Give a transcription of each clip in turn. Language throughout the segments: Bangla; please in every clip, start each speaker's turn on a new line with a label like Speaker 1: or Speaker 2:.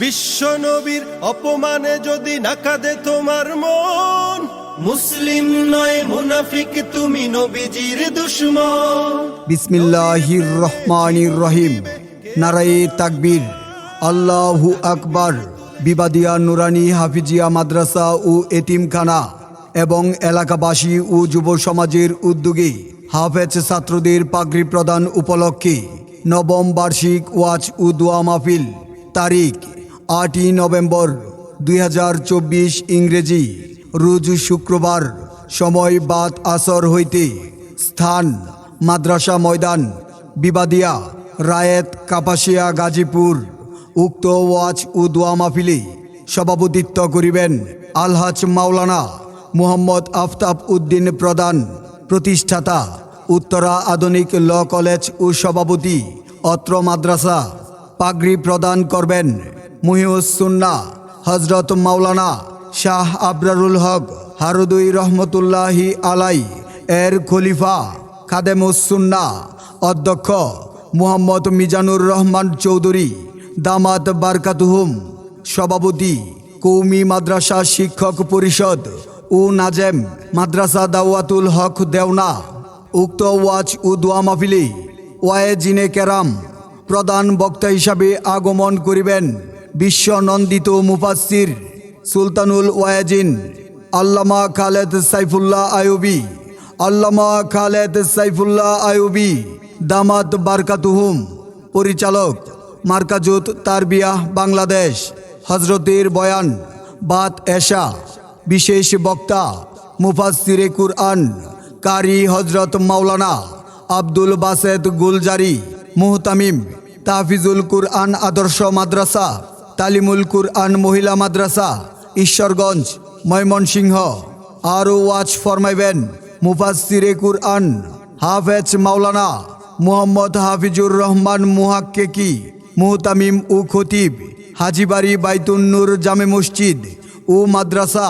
Speaker 1: বিশ্ব নবীর অপমানে যদি নাকাদে তোমার মন, মুসলিম নয়, মুনাফিক তুমি নবীজির দুশ্মন।
Speaker 2: বিসমিল্লাহির রহমানির রহিম। নারায়ে তাকবীর। আল্লাহু আকবার। বিবাদিয়া নুরানি হাফিজিয়া মাদ্রাসা ও এতিমখানা এবং এলাকাবাসী ও যুব সমাজের উদ্যোগে হাফেজ ছাত্রদের পাগড়ি প্রদান উপলক্ষে নবম বার্ষিক ওয়াচ ও দোয়া মাহফিল। তারিখ আটই নভেম্বর দুই হাজার চব্বিশ ইংরেজি, রোজ শুক্রবার সময় বাদ আসর হইতে স্থান, মাদ্রাসা ময়দান, বিবাদিয়া, রায়েত, কাপাসিয়া, গাজীপুর উক্ত ওয়াচ ও দোয়া মাহফিলে সভাপতিত্ব করিবেন আলহাজ মাওলানা মোহাম্মদ আফতাব উদ্দিন প্রধান, প্রতিষ্ঠাতা, উত্তরা আধুনিক ল কলেজ ও সভাপতি, অত্র মাদ্রাসা, পাগড়ি প্রদান করবেন। মুহিউসুন্না হজরত মাওলানা শাহ আবরারুল হক হারুদুই রহমতুল্লাহি আলাই এর খলিফা খাদেমুসুন্না অধ্যক্ষ মুহাম্মদ মিজানুর রহমান চৌধুরী, দামাত বারকাতুহুম, সভাপতি কৌমি মাদ্রাসা শিক্ষক পরিষদ ও নাজেম, মাদ্রাসা দাওয়াতুল হক দেওনা, উক্ত ওয়াচ ও দোয়া মাহফিলে ওয়াইজিনে কেরাম প্রধান বক্তা হিসাবে আগমন করিবেন। বিশ্ব নন্দিত মুফাসির সুলতানুল ওয়াজিন, আল্লামা খালেদ সাইফুল্লাহ আয়ুবি আল্লামা খালেদ সাইফুল্লাহ আয়ুবি দামাত বারকাতুহুম, পরিচালক মার্কাজুত তারবিয়াহ বাংলাদেশ হজরতের বয়ান, বাত এশা, বিশেষ বক্তা মুফাসিরে কুরআন, কারি হজরত মাওলানা আব্দুল বাসেদ গুলজারি, মুহতামিম, তাহফিজুল কুরআন আদর্শ মাদ্রাসা তালিমুল কুরআন মহিলা মাদ্রাসা, ঈশ্বরগঞ্জ, ময়মনসিংহ। আরও ওয়াচ ফরমাইবেন মুফাসিরে কুরআন হাফেজ মাওলানা মুহাম্মদ হাফিজুর রহমান মুহাক্কেকি মুহতামিম ও খতিব হাজিবাড়ি বাইতুন্নুর জামে মসজিদ ও মাদ্রাসা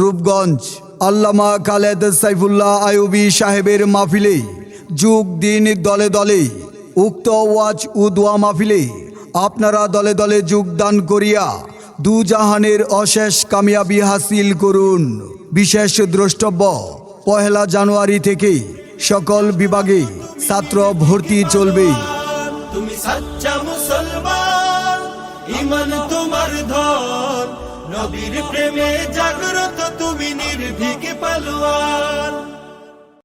Speaker 2: রূপগঞ্জ। আল্লামা খালেদ সাইফুল্লাহ আয়ুবী সাহেবের মাহফিলে যুগ দিন দলে দলে উক্ত ওয়াজ ও দোয়া মাহফিলে আপনারা দলে দলে যোগদান করিয়া দু জাহানের অশেষ কামিয়াবি হাসিল করুন। বিশেষ দ্রষ্টব্য, পহেলা জানুয়ারি থেকে সকল বিভাগে ছাত্র ভর্তি চলবে।
Speaker 1: তুমি সাচ্চা মুসলমান, ইমান তোমার নবীর প্রেমে জাগ্রত তুমি নির্ভীক পালোয়ান।